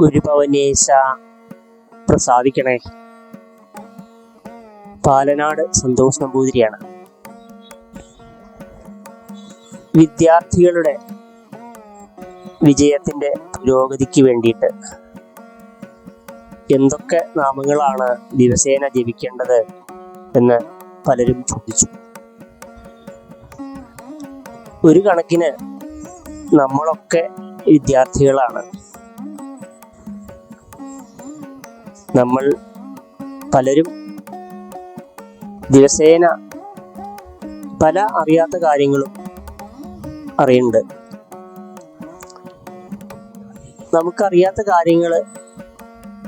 ഗുരുഭവനേശ പ്രസാദിക്കണേ. പാലനാട് സന്തോഷ് നമ്പൂതിരിയാണ്. വിദ്യാർത്ഥികളുടെ വിജയത്തിന്റെ പുരോഗതിക്ക് വേണ്ടിയിട്ട് എന്തൊക്കെ നാമങ്ങളാണ് ദിവസേന ജപിക്കേണ്ടത് എന്ന് പലരും ചോദിച്ചു. ഒരു കണക്കിന് നമ്മളൊക്കെ വിദ്യാർത്ഥികളാണ്. നമ്മൾ പലരും ദിവസേന പല അറിയാത്ത കാര്യങ്ങളും അറിയുന്നുണ്ട്. നമുക്കറിയാത്ത കാര്യങ്ങൾ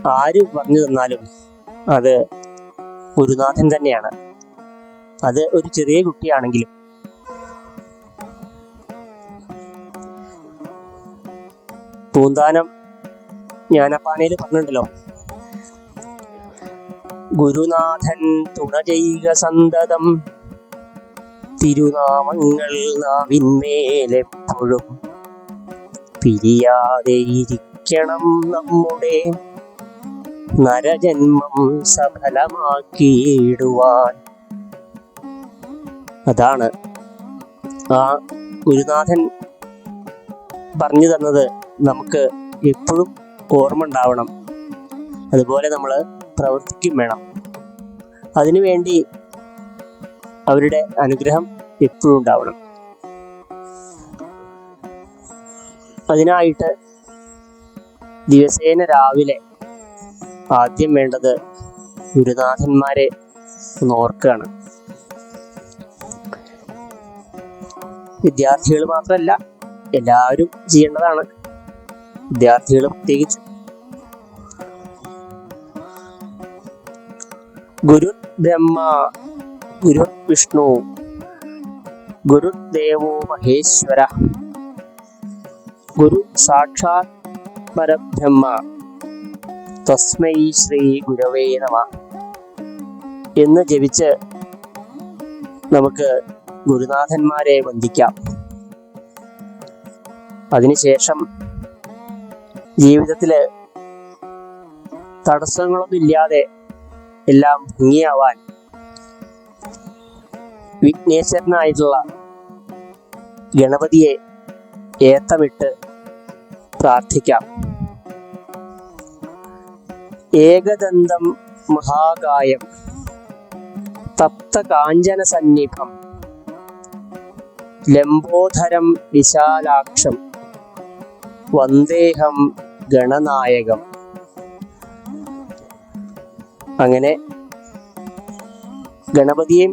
ആര് പറഞ്ഞു തന്നാലും അത് ഗുരുനാഥൻ തന്നെയാണ്. അത് ഒരു ചെറിയ കുട്ടിയാണെങ്കിലും. പൂന്താനം ഞാനപ്പാനയിൽ പറഞ്ഞിട്ടുണ്ടല്ലോ. ഗുരുനാഥൻ തുണ ചെയ്യുക സന്തതം. തിരുനാമങ്ങൾ നാവിന്മേലെപ്പോഴും പിരിയാതെ ഇരിക്കണം നമ്മുടെ നരജന്മം സഫലമാക്കിയിടുവാൻ. അതാണ് ആ ഗുരുനാഥൻ പറഞ്ഞു തന്നത് നമുക്ക് എപ്പോഴും ഓർമ്മ ഉണ്ടാവണം. അതുപോലെ നമ്മൾ പ്രവർത്തിക്കും വേണം. അതിനുവേണ്ടി അവരുടെ അനുഗ്രഹം എപ്പോഴും ഉണ്ടാവണം. അതിനായിട്ട് ദിവസേന രാവിലെ ആദ്യം വേണ്ടത് ഗുരുനാഥന്മാരെ ഒന്ന് ഓർക്കുകയാണ്. വിദ്യാർത്ഥികൾ മാത്രമല്ല എല്ലാവരും ചെയ്യേണ്ടതാണ്. വിദ്യാർത്ഥികൾ പ്രത്യേകിച്ച് ഗുരു ബ്രഹ്മ ഗുരു വിഷ്ണു ഗുരുദേവോ മഹേശ്വര ഗുരു സാക്ഷാ പരബ്രഹ്മ തസ്മൈ ശ്രീ ഗുരവേ നമ. എന്ന് ജപിച്ച് നമുക്ക് ഗുരുനാഥന്മാരെ വന്ദിക്കാം. അതിനുശേഷം ജീവിതത്തിൽ തടസ്സങ്ങളൊന്നും ഇല്ലാതെ എല്ലാം ഭംഗിയാവാൻ വിഘ്നേശ്വരനായിട്ടുള്ള ഗണപതിയെ ഏത്തമിട്ട് പ്രാർത്ഥിക്കാം. ഏകദന്തം മഹാകായം തപ്ത കാഞ്ചന സന്നിഭം ലംബോധരം വിശാലാക്ഷം വന്ദേഹം ഗണനായകം. അങ്ങനെ ഗണപതിയെയും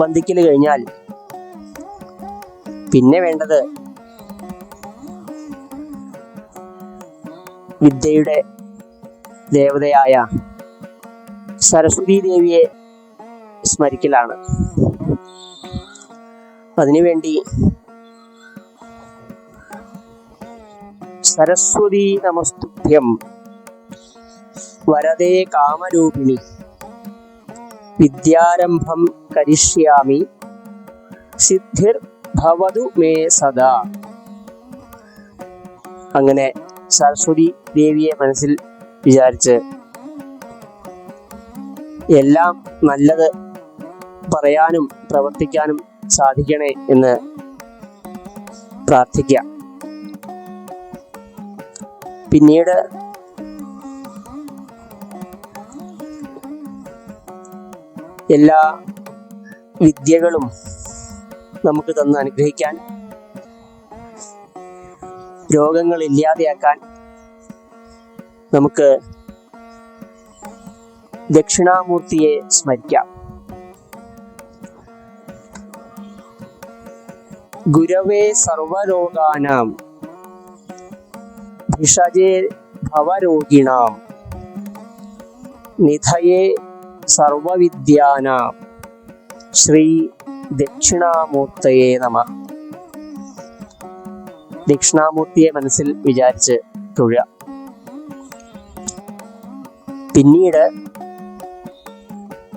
വന്ദിക്കൽ കഴിഞ്ഞാൽ പിന്നെ വേണ്ടത് വിദ്യയുടെ ദേവതയായ സരസ്വതി ദേവിയെ സ്മരിക്കലാണ്. അതിനുവേണ്ടി സരസ്വതി നമസ്തുഭ്യം വരദേ കാമരൂപിണി. വിദ്യാരംഭം കരിഷ്യാമി. സിദ്ധിർ ഭവതു മേ സദാ. അങ്ങനെ സരസ്വതി ദേവിയെ മനസ്സിൽ വിചാരിച്ച് എല്ലാം നല്ലത് പറയാനും പ്രവർത്തിക്കാനും സാധിക്കണേ എന്ന് പ്രാർത്ഥിക്കാം. പിന്നീട് എല്ലാ വിദ്യകളും നമുക്ക് തന്ന് അനുഗ്രഹിക്കാൻ രോഗങ്ങൾ ഇല്ലാതെയാക്കാൻ നമുക്ക് ദക്ഷിണാമൂർത്തിയെ സ്മരിക്കാം. ഗുരവേ സർവരോഗാനാം ഭിഷജേ ഭവരോഗിണാം നിധയേ സർവവിദ്യാനാം ശ്രീ ദക്ഷിണാമൂർത്തയെ നമ. ദക്ഷിണാമൂർത്തിയെ മനസ്സിൽ വിചാരിച്ച് തുഴ പിന്നീട്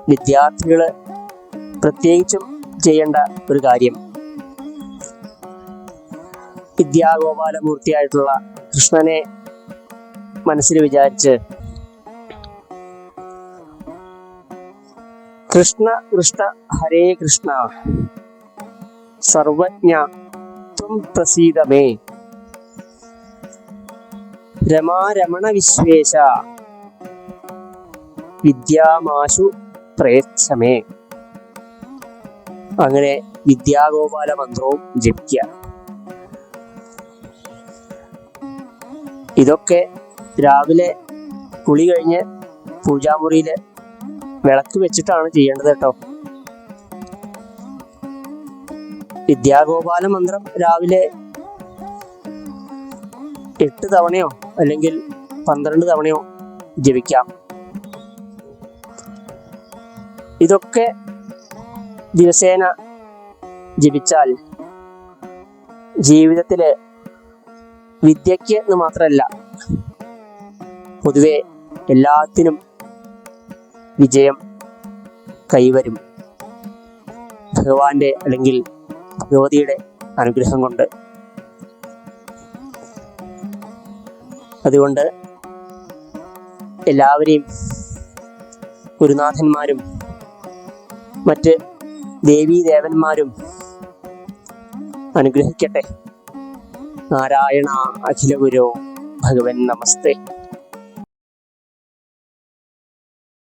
വിദ്യാർത്ഥികൾ പ്രത്യേകിച്ചും ചെയ്യേണ്ട ഒരു കാര്യം. വിദ്യാഗോപാലമൂർത്തിയായിട്ടുള്ള കൃഷ്ണനെ മനസ്സിൽ വിചാരിച്ച് കൃഷ്ണ കൃഷ്ണ ഹരേ കൃഷ്ണ. സർവജ്ഞ ത്വം പ്രസീതമേ. രമാരമണ വിശ്വേശ. വിദ്യാമാശു പ്രയച്ഛമേ അങ്ങനെ വിദ്യാഗോപാല മന്ത്രവും ജപിക്കുക ഇതൊക്കെ രാവിലെ കുളി കഴിഞ്ഞ് പൂജാമുറിയിൽ വിളക്ക് വെച്ചിട്ടാണ് ചെയ്യേണ്ടത് കേട്ടോ. വിദ്യാഗോപാല മന്ത്രം രാവിലെ എട്ട് തവണയോ അല്ലെങ്കിൽ പന്ത്രണ്ട് തവണയോ ജപിക്കാം. ഇതൊക്കെ ദിവസേന ജപിച്ചാൽ ജീവിതത്തിൽ വിദ്യയ്ക്ക് എന്ന് മാത്രമല്ല പൊതുവെ എല്ലാത്തിനും വിജയം കൈവരും. ഭഗവാന്റെ അല്ലെങ്കിൽ ഭഗവതിയുടെ അനുഗ്രഹം കൊണ്ട്. അതുകൊണ്ട് എല്ലാവരെയും ഗുരുനാഥന്മാരും മറ്റ് ദേവീ ദേവന്മാരും അനുഗ്രഹിക്കട്ടെ. നാരായണ അഖില ഗുരു ഭഗവൻ നമസ്തേ.